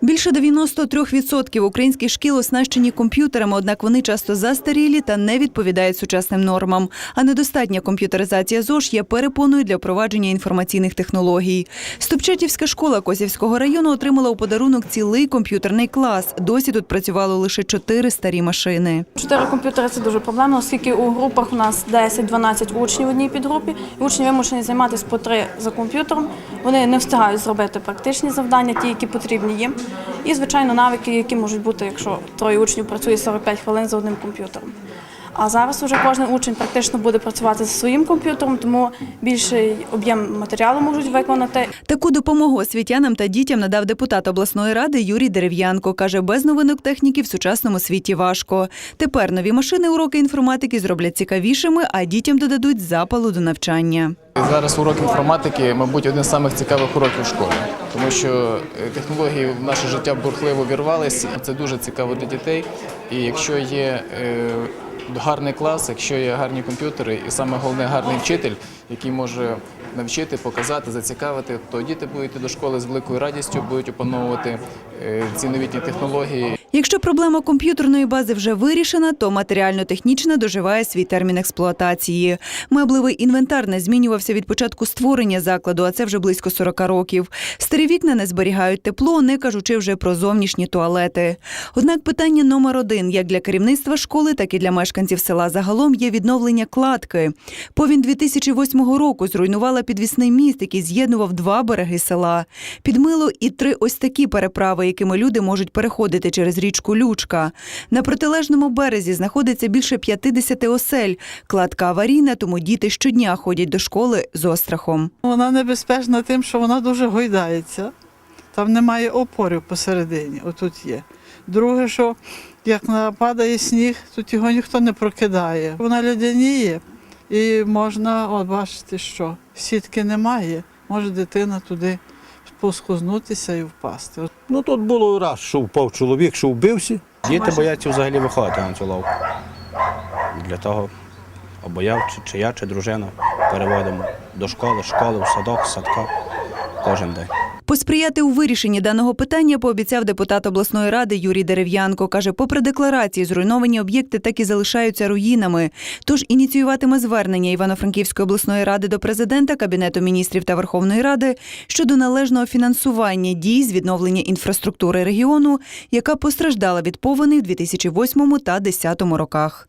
Більше 93% українських шкіл оснащені комп'ютерами, однак вони часто застарілі та не відповідають сучасним нормам. А недостатня комп'ютеризація ЗОЖ є перепоною для впровадження інформаційних технологій. Стопчатівська школа Козівського району отримала у подарунок цілий комп'ютерний клас. Досі тут працювало лише чотири старі машини. Чотири комп'ютери це дуже проблемно, оскільки у групах у нас 10-12 учнів в одній підгрупі. Учні вимушені займатися по три за комп'ютером. Вони не встигають зробити практичні завдання, ті, які потрібні їм. І, звичайно, навики, які можуть бути, якщо троє учнів працює 45 хвилин за одним комп'ютером. А зараз вже кожен учень практично буде працювати зі своїм комп'ютером, тому більший об'єм матеріалу можуть виконати. Таку допомогу освітянам та дітям надав депутат обласної ради Юрій Дерев'янко. Каже, без новинок техніки в сучасному світі важко. Тепер нові машини уроки інформатики зроблять цікавішими, а дітям додадуть запалу до навчання. Зараз урок інформатики, мабуть, один з самих цікавих уроків в школі, тому що е, технології в наше життя бурхливо вірвалися. Це дуже цікаво для дітей. І якщо є е, гарний клас, якщо є гарні комп'ютери, і саме головне гарний вчитель, який може навчити, показати, зацікавити, то діти будуть йти до школи з великою радістю, будуть опановувати ці новітні технології. Якщо проблема комп'ютерної бази вже вирішена, то матеріально-технічна доживає свій термін експлуатації. Меблевий інвентар не змінювався від початку створення закладу, а це вже близько 40 років. Старі вікна не зберігають тепло, не кажучи вже про зовнішні туалети. Однак питання номер один як для керівництва школи, так і для мешканців села загалом є відновлення кладки. Повінь 2008 року зруйнувала підвісний міст, який з'єднував два береги села. Підмило і три ось такі переправи, якими люди можуть переходити через річку Лючка. На протилежному березі знаходиться більше 50 осель. Кладка аварійна, тому діти щодня ходять до школи з острахом. Вона небезпечна тим, що вона дуже гойдається. Там немає опорів посередині, отут є. Друге, що як нападає сніг, тут його ніхто не прокидає. Вона льодяніє і можна, от бачите, що сітки немає, може дитина туди поскузнутися і впасти. Ну тут було раз, що впав чоловік, що вбився. Діти бояться взагалі виходити на цю лавку. Для того або я, чи, чи я, чи дружина переводимо до школи, школи, в садок, з садка кожен день. Посприяти у вирішенні даного питання пообіцяв депутат обласної ради Юрій Дерев'янко. Каже, попри декларації, зруйновані об'єкти так і залишаються руїнами. Тож ініціюватиме звернення Івано-Франківської обласної ради до президента, кабінету міністрів та Верховної Ради щодо належного фінансування дій з відновлення інфраструктури регіону, яка постраждала від повеней в 2008 та 2010 роках.